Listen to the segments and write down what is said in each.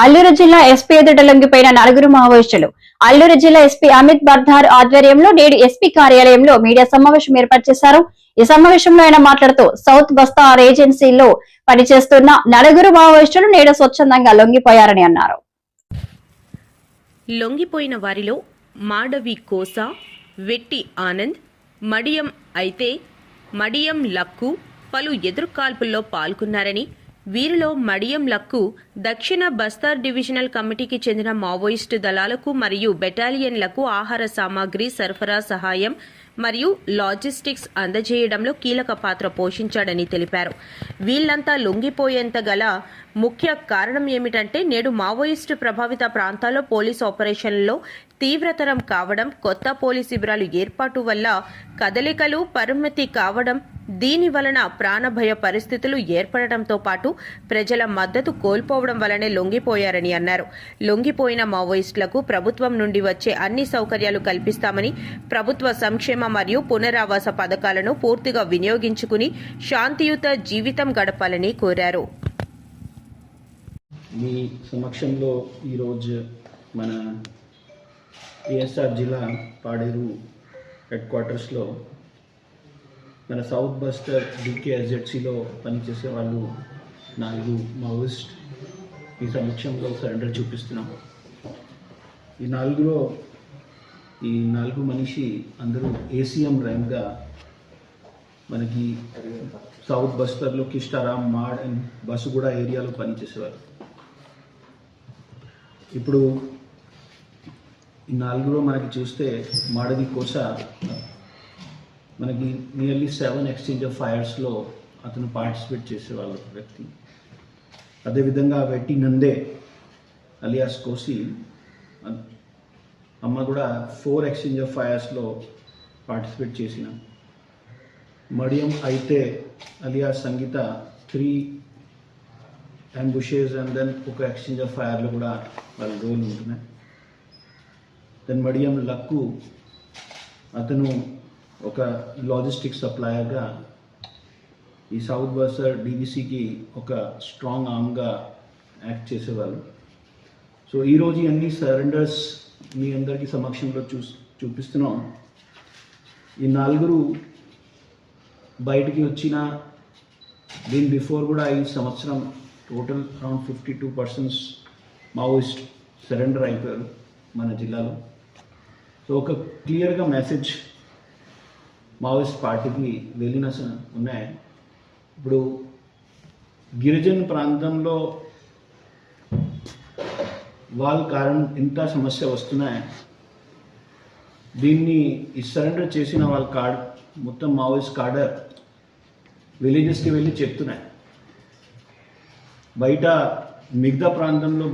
అల్లూరు జిల్లా ఎస్పీ ఎదుట లొంగిపోయిన నలుగురు మావోయిస్టులు. అల్లూరు జిల్లా ఎస్పీ అమిత్ బర్ధార్ ఆధ్వర్యంలో నేడు ఎస్పీ కార్యాలయంలో మీడియా సమావేశం ఏర్పాటు చేశారు. ఈ సమావేశంలో ఆయన మాట్లాడుతూ సౌత్ బస్తార్ ఏజెన్సీలో పనిచేస్తున్న నలుగురు మావోయిస్టులు నేడు స్వచ్ఛందంగా లొంగిపోయారని అన్నారు. లొంగిపోయిన వారిలో మాడవి కోస వెట్టి ఆనంద్ మడియం అయితే మడియం లక్కు పలు ఎదురుకాల్పుల్లో పాల్గొన్నారని వీరిలో మడియం లక్కు దక్షిణ బస్తార్ డివిజనల్ కమిటీకి చెందిన మావోయిస్టు దళాలకు మరియు బెటాలియన్లకు ఆహార సామాగ్రి సరఫరా సహాయం మరియు లాజిస్టిక్స్ అందజేయడంలో కీలక పాత్ర పోషించాడని తెలిపారు. వీళ్ళంతా లొంగిపోయేంత గల ముఖ్య కారణం ఏమిటంటే నేడు మావోయిస్టు ప్రభావిత ప్రాంతాల్లో పోలీస్ ఆపరేషన్లలో తీవ్రతరం కావడం కొత్త పోలీస్ శిబిరాలు ఏర్పాటు వల్ల కదలికలు పరిమితి కావడం దీని వలన ప్రాణభయ పరిస్థితులు ఏర్పడటంతో పాటు ప్రజల మద్దతు కోల్పోవడం వలనే లొంగిపోయారని అన్నారు. లొంగిపోయిన మావోయిస్టులకు ప్రభుత్వం నుండి వచ్చే అన్ని సౌకర్యాలు కల్పిస్తామని ప్రభుత్వ సంక్షేమ మరియు పునరావాస పథకాలను పూర్తిగా వినియోగించుకుని శాంతియుత జీవితం గడపాలని కోరారు. మీ సమక్షంలో ఈరోజు మన ఏఎస్ఆర్ జిల్లా పాడేరు హెడ్ క్వార్టర్స్లో మన సౌత్ బస్టర్ డికేఎస్జెడ్సీలో పనిచేసే వాళ్ళు నాలుగు మావోయిస్ట్ ఈ సమక్షంలో సరెండర్ చూపిస్తున్నాం. ఈ నాలుగులో ఈ నాలుగు మనిషి అందరూ ఏసీఎం ర్యాంక్గా మనకి సౌత్ బస్తర్లో కిష్టారాం మాడ్ అండ్ కూడా ఏరియాలో పనిచేసేవారు. ఇప్పుడు ఈ నాలుగులో మనకి చూస్తే మాడది కోస మనకి నియర్లీ సెవెన్ ఎక్స్చేంజ్ ఆఫ్ ఫైర్స్లో అతను పార్టిసిపేట్ చేసేవాళ్ళు వ్యక్తి. అదేవిధంగా వెట్టి నందే అలియాస్ కోసి అమ్మ కూడా ఫోర్ ఎక్స్చేంజ్ ఆఫ్ ఫైర్స్లో పార్టిసిపేట్ చేసిన. మడియం అయితే alias Sangeeta three ambushes and then ఒక ఎక్స్చేంజ్ ఆఫ్ ఫైర్లో కూడా వాళ్ళ రోల్ ఉంటున్నాయి. దెన్ మడియం లక్కు అతను ఒక లాజిస్టిక్ సప్లయర్గా ఈ సౌత్ బస్టర్ డీవీసీకి ఒక స్ట్రాంగ్ ఆర్మ్గా యాక్ట్ చేసేవాళ్ళు. సో ఈరోజు అన్ని సరెండర్స్ మీ అందరికీ సమక్షంలో చూ చూపిస్తున్నాం. ఈ నలుగురు బయటికి వచ్చిన దీని బిఫోర్ కూడా ఈ సంవత్సరం total around fifty two persons Maoist surrender అయిపోయారు మన జిల్లాలో. సో ఒక క్లియర్గా మెసేజ్ మావోయిస్ట్ పార్టీకి వెళ్ళిన స- ఉన్నాయి. ఇప్పుడు గిరిజన ప్రాంతంలో వాళ్ళ కారణం ఇంత సమస్య వస్తున్నాయి దీన్ని ఈ సరెండర్ చేసిన వాళ్ళ కార్డ్ మొత్తం మావోయిస్ట్ కార్డర్ విలేజెస్కి వెళ్ళి చెప్తున్నాయి బయట మిగతా ప్రాంతంలో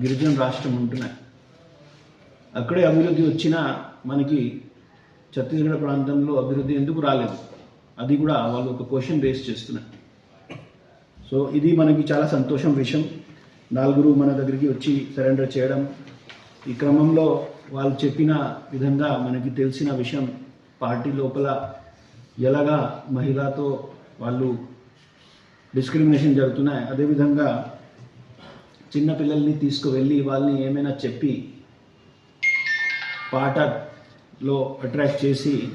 గిరిజన రాష్ట్రం ఉంటున్నాయి అక్కడే అభివృద్ధి వచ్చినా మనకి ఛత్తీస్గఢ్ ప్రాంతంలో అభివృద్ధి ఎందుకు రాలేదు? అది కూడా వాళ్ళు ఒక క్వశ్చన్ రేస్ చేస్తున్నారు. సో ఇది మనకి చాలా సంతోషం విషయం. నలుగురు మన దగ్గరికి వచ్చి సరెండర్ చేయడం. ఈ క్రమంలో వాళ్ళు చెప్పిన విధంగా మనకి తెలిసిన విషయం పార్టీ లోపల ఎలాగా మహిళతో వాళ్ళు డిస్క్రిమినేషన్ జరుగుతున్నాయి. అదేవిధంగా చిన్న పిల్లల్ని తీసుకువెళ్ళి వాళ్ళని ఏమైనా చెప్పి పాట లో అట్రాక్ట్ చేసి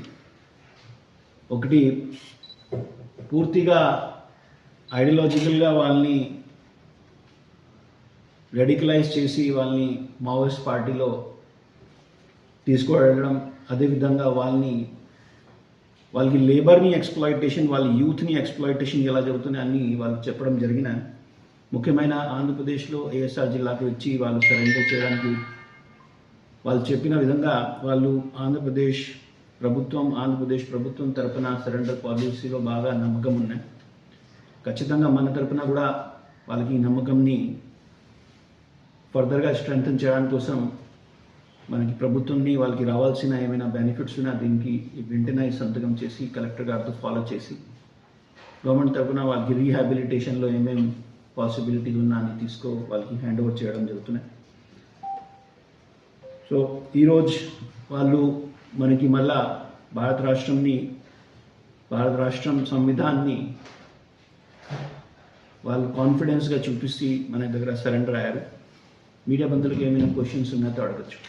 ఒకటి పూర్తిగా ఐడియాలజికల్గా వాళ్ళని రెడికలైజ్ చేసి వాళ్ళని మావోయిస్ట్ పార్టీలో తీసుకువెళ్ళడం అదేవిధంగా వాళ్ళని వాళ్ళకి లేబర్ని ఎక్స్ప్లాయిటేషన్ వాళ్ళ యూత్ని ఎక్స్ప్లాయిటేషన్ ఎలా జరుగుతున్నాయి అని వాళ్ళు చెప్పడం జరిగిన. ముఖ్యమైన ఆంధ్రప్రదేశ్లో ఏఎస్ఆర్ జిల్లాకు వచ్చి వాళ్ళు సరెండర్ చేయడానికి వాళ్ళు చెప్పిన విధంగా వాళ్ళు ఆంధ్రప్రదేశ్ ప్రభుత్వం ఆంధ్రప్రదేశ్ ప్రభుత్వం తరపున సరెండర్ పాలసీలో బాగా నమ్మకం ఉన్నాయి. ఖచ్చితంగా మన తరపున కూడా వాళ్ళకి ఈ నమ్మకంని ఫర్దర్గా స్ట్రెంగ్తన్ చేయడం కోసం మనకి ప్రభుత్వంని వాళ్ళకి రావాల్సిన ఏమైనా బెనిఫిట్స్ ఉన్నా దీనికి వెంటనే సంతకం చేసి కలెక్టర్ గారితో ఫాలో చేసి గవర్నమెంట్ తరఫున వాళ్ళకి రీహాబిలిటేషన్లో ఏమేమి పాసిబిలిటీలు ఉన్నా అని తీసుకో వాళ్ళకి హ్యాండ్ ఓవర్ చేయడం జరుగుతున్నాయి. సో ఈరోజు వాళ్ళు మనకి మళ్ళా భారత రాష్ట్రంని భారత రాష్ట్రం సంవిధాన్ని వాళ్ళు కాన్ఫిడెన్స్గా చూపిస్తూ మన దగ్గర సరెండర్ అయ్యారు. మీడియా బంధువులకు ఏమైనా క్వశ్చన్స్ ఉన్నాయో అడగచ్చు.